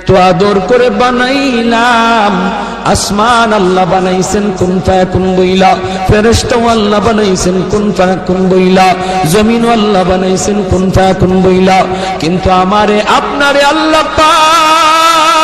তো আদর করে বানাইলাম। আসমান আল্লাহ বানাইছেন, কোন ফায়াকুন বইলা ফেরেশতাও আল্লাহ বানাইছেন, কোন ফায়াকুন বইলা জমিন আল্লাহ বানাইছেন, কোন ফায়াকুন বইলা কিন্তু আমারে, আপনারে আল্লাহ পাক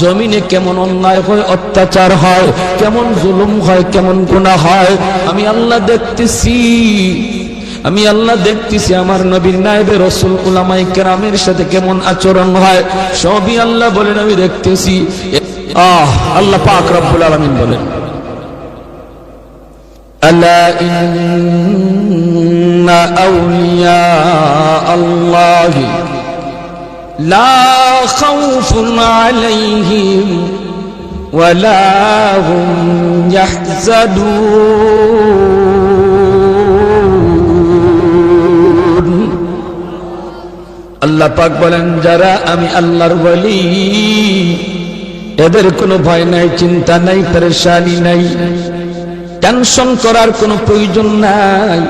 জমিনে কেমন অন্যায় হয় অত্যাচার হয় কেমন জুলুম হয় কেমন গুনাহ হয় আমি আল্লাহ দেখতেছি আমি আল্লাহ দেখতেছি আমার নবীর নায়েবে রসুল উলামাই কেরামের সাথে কেমন আচরণ হয় সবই আল্লাহ বলেন আমি দেখতেছি আহ আল্লাহ পাক রব্বুল আলামিন বলেন ألا إن أولياء الله لا خوف عليهم ولا هم يحزنون আল্লাহ পাক বলেন যারা আমি আল্লাহর বলি এদের কোনো ভয় নাই চিন্তা নাই পরেশানি নাই টেনশন করার কোনো প্রয়োজন নাই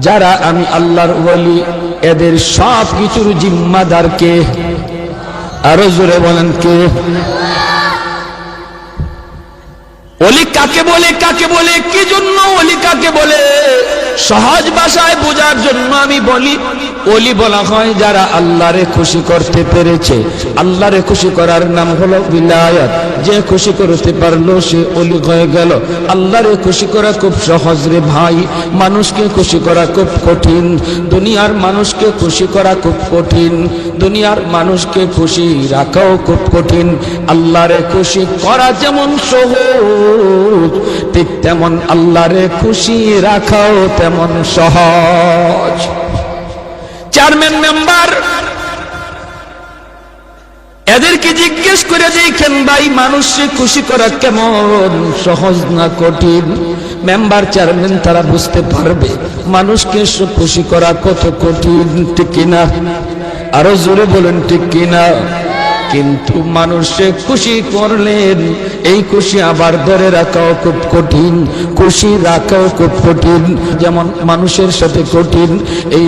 যারা আমি আল্লাহর বলি এদের সব কিছুর জিম্মাদার কে আরও জোরে বলেন কে? অলি কাকে বলে কাকে বলে, কি জন্য অলি কাকে বলে? সহজ ভাষায় বোঝার জন্য আমি বলি অলি বলা হয় যারা আল্লাহরে খুশি করতে পেরেছে। আল্লাহরে খুশি করার নাম হলো বিলায়াত। যে খুশি করতে পারল, সে অলি হয়ে গেল। আল্লাহরে খুশি করা খুব সহজ রে ভাই। মানুষকে খুশি করা খুব কঠিন। দুনিয়ার মানুষকে খুশি করা খুব কঠিন। দুনিয়ার মানুষকে খুশি রাখাও খুব কঠিন। আল্লাহরে খুশি করা যেমন সহজ, ঠিক তেমন আল্লাহরে খুশি রাখাও তেমন সহজ। চেয়ারম্যান মেম্বার, এদেরকে জিজ্ঞেস করে দেখেন, ভাই, মানুষকে খুশি করা কেমন? সহজ না কঠিন? মেম্বার, চেয়ারম্যান, তারা বুঝতে পারবে, মানুষকে খুশি করা কত কঠিন, ঠিক কিনা আরও জোরে বলেন, ঠিক কিনা কিন্তু মানুষে খুশি করলেন, এই খুশি আবার ধরে রাখাও খুব কঠিন, খুশি রাখাও খুব কঠিন, যেমন মানুষের সাথে কঠিন, এই